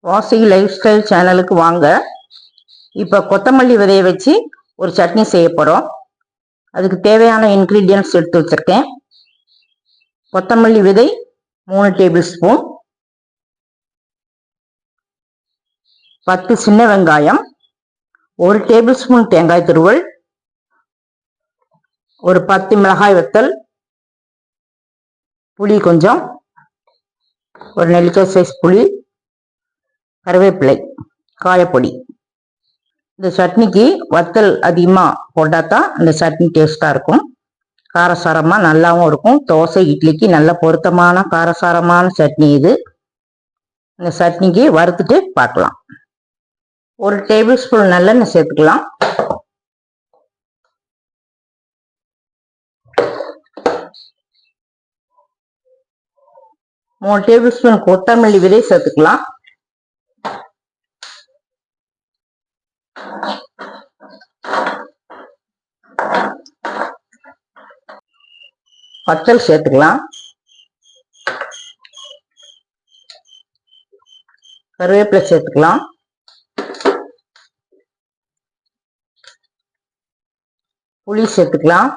வாசி life style சேனலுக்கு வாங்க. இப்போ கொத்தமல்லி விதையை வச்சு ஒரு சட்னி செய்ய போகிறோம் அதுக்கு தேவையான இன்க்ரீடியன்ட்ஸ் எடுத்து வச்சுருக்கேன். கொத்தமல்லி விதை மூணு டேபிள் ஸ்பூன் பத்து சின்ன வெங்காயம். ஒரு டேபிள் ஸ்பூன் தேங்காய் துருவல். ஒரு பத்து மிளகாய் வத்தல். புளி கொஞ்சம். ஒரு நெல்லிக்காய் சைஸ் புளி. கருவேப்பிலை காயப்பொடி. இந்த சட்னிக்கு வத்தல் அதிகமாக போட்டால் தான் சட்னி டேஸ்ட்டாக இருக்கும். காரசாரமாக நல்லாவும் இருக்கும். தோசை இட்லிக்கு நல்ல பொருத்தமான காரசாரமான சட்னி இது. இந்த சட்னிக்கு வறுத்துட்டு பார்க்கலாம். ஒரு டேபிள் ஸ்பூன் நல்லெண்ணெய் சேர்த்துக்கலாம். மூணு டேபிள் ஸ்பூன் கொத்தமல்லி விதை சேர்த்துக்கலாம். வத்தல் சேர்த்துக்கலாம். கருவேப்பிலை சேர்த்துக்கலாம். புளி சேர்த்துக்கலாம்.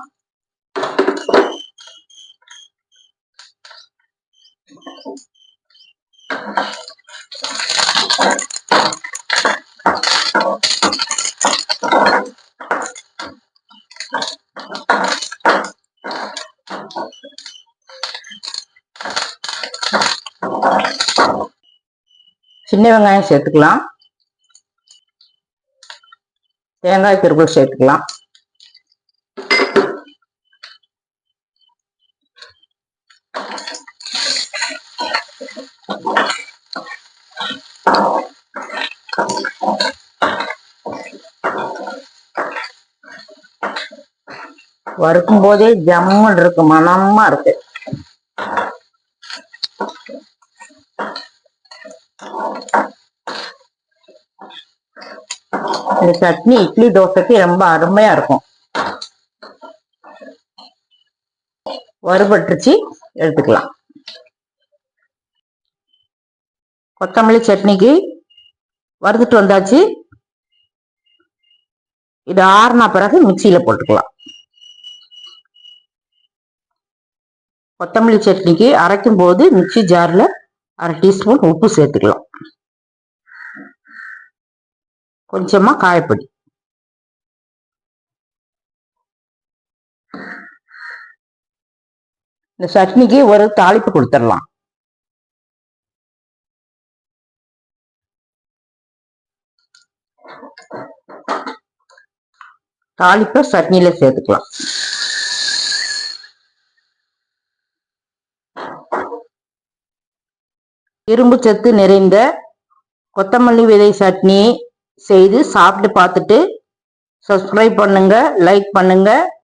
சின்ன வெங்காயம் சேர்த்துக்கலாம். தேங்காய் திருப்பல் சேர்த்துக்கலாம். வறுக்கும் போதே ஜம்முன்னு இருக்கு மனமா இருக்கு இந்த சட்னி இட்லி தோசைக்கு ரொம்ப அருமையா இருக்கும். வறுபட்டுருச்சு எடுத்துக்கலாம். கொத்தமல்லி சட்னிக்கு வறுத்துட்டு வந்தாச்சு. இது ஆறுனா பிறகு மிக்சியில போட்டுக்கலாம். கொத்தமல்லி சட்னிக்கு அரைக்கும் போது மிக்சி ஜார்ல அரை டீஸ்பூன் உப்பு சேர்த்துக்கலாம். கொஞ்சமா காயப்பொடி. இந்த சட்னிக்கு ஒரு தாளிப்பு கொடுத்துடலாம். தாளிப்பை சட்னியில சேர்த்துக்கலாம். இரும்பு சத்து நிறைந்த கொத்தமல்லி விதை சட்னி செய்து சாப்பிட்டு பார்த்துட்டு சப்ஸ்கிரைப் பண்ணுங்க லைக் பண்ணுங்க.